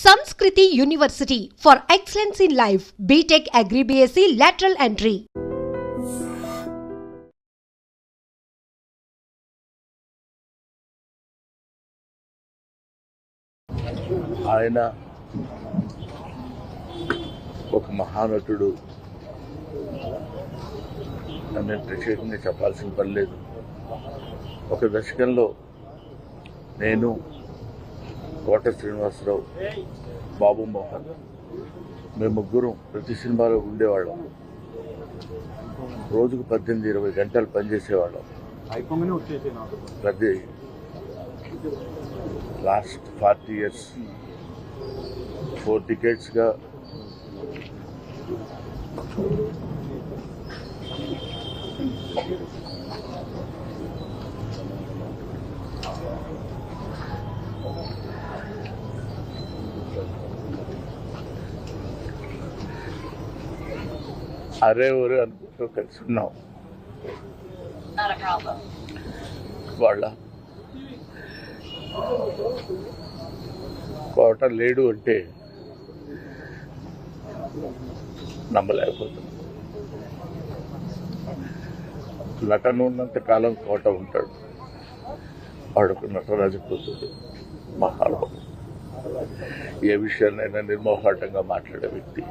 Sanskriti university for excellence in life BTech agri BSc lateral entry ఆయన ఒక మహానటుడు. నేను ప్రత్యేకంగా చెప్పాల్సిన పర్లేదు ఒక దశకంలో నేను కోట శ్రీనివాసరావు బాబు మోహన్. మేము ముగ్గురం ప్రతి సినిమాలో ఉండేవాళ్ళం. రోజుకు పద్దెనిమిది ఇరవై గంటలు పనిచేసేవాళ్ళం. ప్రతి లాస్ట్ ఫార్టీ ఇయర్స్ ఫోర్ టికెట్స్గా అరే ఊరే అనుకుంటూ కలిసి ఉన్నాం. వాళ్ళ కోట లేడు అంటే నమ్మలేకపోతుంది నటన ఉన్నంత కాలం కోట ఉంటాడు. వాడుకు నటరాజు కూతుడు మహానుభావుడు. ఏ విషయాన్నైనా నిర్మోహాటంగా మాట్లాడే వ్యక్తి.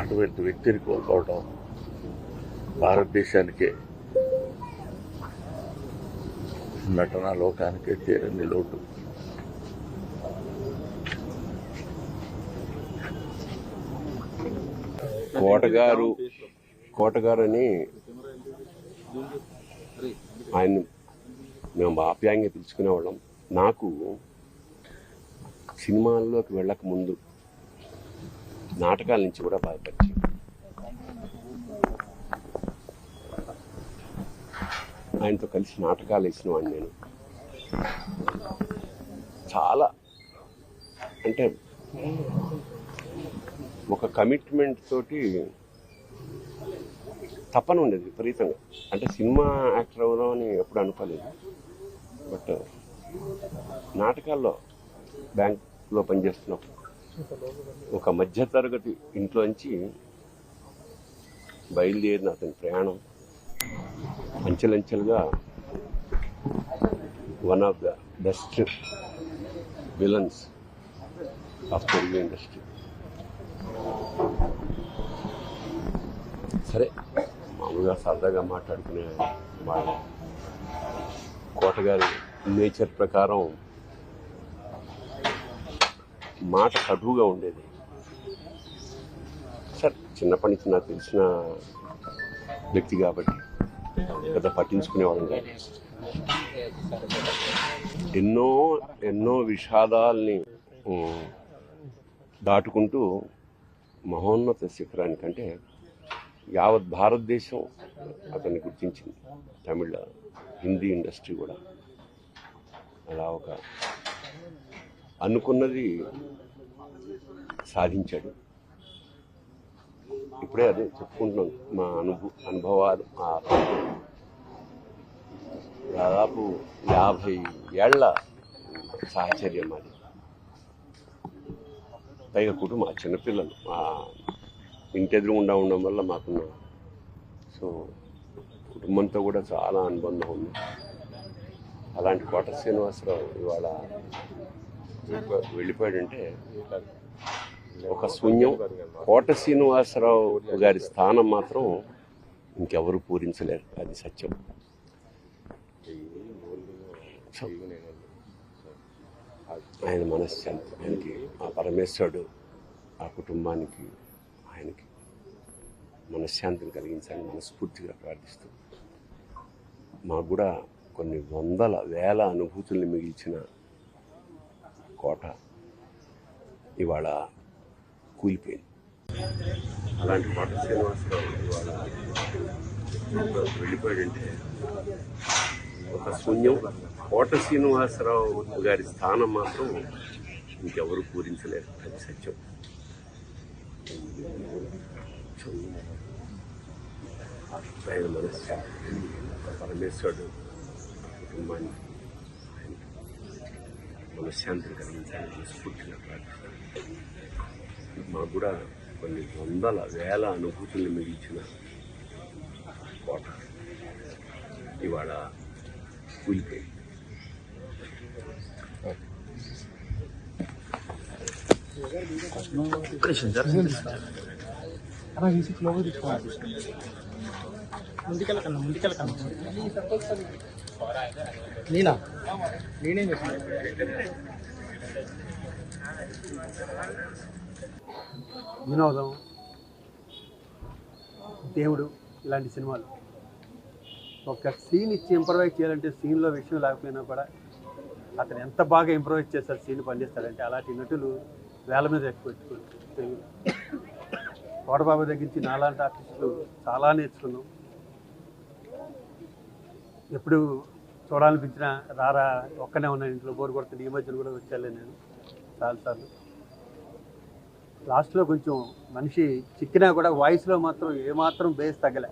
అటువంటి వ్యక్తిని కోల్పోవడం భారతదేశానికే నటనా లోకానికే తీరని లోటు. కోటగారు కోటగారు అని ఆయన మేము ఆప్యాయంగా పిలుచుకునేవాళ్ళం. నాకు సినిమాల్లోకి వెళ్ళక ముందు నాటకాల నుంచి కూడా బాగా ఆయనతో కలిసి నాటకాలు వేసిన వాడిని నేను. చాలా అంటే ఒక కమిట్మెంట్ తోటి తప్పన ఉండేది విపరీతంగా. అంటే సినిమా యాక్టర్ అవ్వడం అని ఎప్పుడు అనుకోలేదు. బట్ నాటకాల్లో బ్యాంక్లో పనిచేస్తున్నప్పుడు ఒక మధ్యతరగతి ఇంట్లోంచి బయలుదేరిన అతని ప్రయాణం అంచెలంచెలుగా one of the best villains of Telugu industry సరే మామూలుగా సరదాగా మాట్లాడుకునే వాళ్ళ. కోటగారి నేచర్ ప్రకారం మాట కటువుగా ఉండేది. సార్ చిన్నప్పటి నుంచి నాకు తెలిసిన వ్యక్తి కాబట్టి పెద్ద పట్టించుకునేవాళ్ళం కాదు. ఎన్నో ఎన్నో విషాదాల్ని దాటుకుంటూ మహోన్నత శిఖరానికంటే యావత్ భారతదేశం అతన్ని గుర్తించింది. తమిళ హిందీ ఇండస్ట్రీ కూడా. అలా ఒక అనుకున్నది సాధించాడు. ఇప్పుడే అదే చెప్పుకుంటున్నాం. మా అనుభవ అనుభవాలు మా దాదాపు యాభై ఏళ్ళ సాహచర్యం అది. పైగా కుటుంబం చిన్నపిల్లలు మా ఇంటి ఉండా ఉండడం వల్ల మాకున్న సో కుటుంబంతో కూడా చాలా అనుబంధం ఉంది. అలాంటి కోట శ్రీనివాసరావు ఇవాళ వెళ్ళిపోయాడంటే ఒక శూన్యం. కోట శ్రీనివాసరావు గారి స్థానం మాత్రం ఇంకెవరు పూరించలేరు. అది సత్యం. ఆయన మనశ్శాంతి ఆయనకి ఆ పరమేశ్వరుడు ఆ కుటుంబానికి ఆయనకి మనశ్శాంతిని కలిగించాలని మనస్ఫూర్తిగా ప్రార్థిస్తూ మాకు కూడా కొన్ని వందల వేల అనుభూతుల్ని మిగిల్చిన కోట ఇవాళ కూలిపోయింది. అలాంటి కోట శ్రీనివాసరావు ఇవాళ వెళ్ళిపోయాడంటే ఒక శూన్యం. కోట శ్రీనివాసరావు గారి స్థానం మాత్రం ఇంకెవరు పూరించలేరు. అది సత్యం. ఆయన మనశ్శాంతి పరమేశ్వరుడు కుటుంబానికి మనశ్శాంతిని కలిగించాలని మనస్ఫూర్తిగా ప్రార్థిస్తాను మాకు కూడా కొన్ని వందల వేల అనుభూతుల్ని మిగిల్చిన కోట. ఇవాళ కూలిపోయింది. ముందుకెళ్ళకన్నా ముందుకెళ్ళకన్నా. నేనా? నేనేం చేస్తాను వినోదం దేవుడు ఇలాంటి సినిమాలు. ఒక సీన్ ఇచ్చి ఇంప్రవైజ్ చేయాలంటే సీన్లో విషయం లేకపోయినా కూడా అతను ఎంత బాగా ఇంప్రవైజ్ చేస్తారు సీన్ పనిచేస్తాడంటే అలాంటి నటులు వేల మీద ఎక్కువ కోటబాబు దగ్గర నుంచి నాలాంటి ఆర్టిస్టులు చాలా నేర్చుకున్నాం. ఎప్పుడు చూడాలనిపించిన రారా ఒక్కనే ఉన్నాను ఇంట్లో బోర్ కొడుతుంది ఈ మధ్యన కూడా వచ్చాలే నేను. చాలాసార్లు లాస్ట్లో కొంచెం మనిషి చిక్కినా కూడా వాయిస్లో మాత్రం ఏమాత్రం బేస్ తగ్గలే.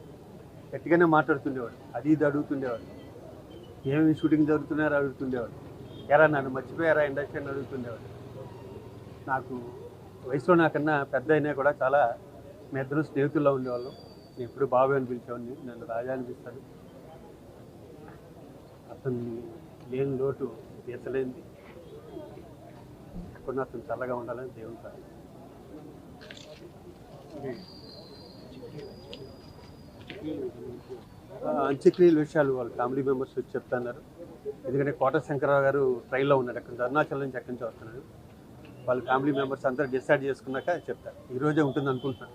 గట్టిగానే మాట్లాడుతుండేవాడు అది ఇది అడుగుతుండేవాడు. ఏమేమి షూటింగ్ జరుగుతున్నారో అడుగుతుండేవాడు. ఎరా నన్ను మర్చిపోయారా ఇండస్ట్రీ అని అడుగుతుండేవాడు. నాకు వయసులో నాకన్నా పెద్ద అయినా కూడా చాలా మీ ఇద్దరు స్నేహితుల్లో ఉండేవాళ్ళం. నేను ఎప్పుడు బాబు అని పిలిచేవాడిని నన్ను రాజా అనిపిస్తాడు. అతన్ని లేని లోటు తీర్చలేంది ఎప్పుడు అతను చల్లగా ఉండాలని దేవుని సార్ అంత్యక్రియల విషయాలు వాళ్ళ ఫ్యామిలీ మెంబర్స్ వచ్చి చెప్తున్నారు. ఎందుకంటే కోట శంకరరావు గారు ట్రైన్లో ఉన్నారు. అక్కడ నుంచి అరుణాచల్ నుంచి ఎక్కడి నుంచి వస్తున్నారు. వాళ్ళ ఫ్యామిలీ మెంబర్స్ అందరూ డిసైడ్ చేసుకున్నాక చెప్తారు. ఈ రోజే ఉంటుంది అనుకుంటున్నాను.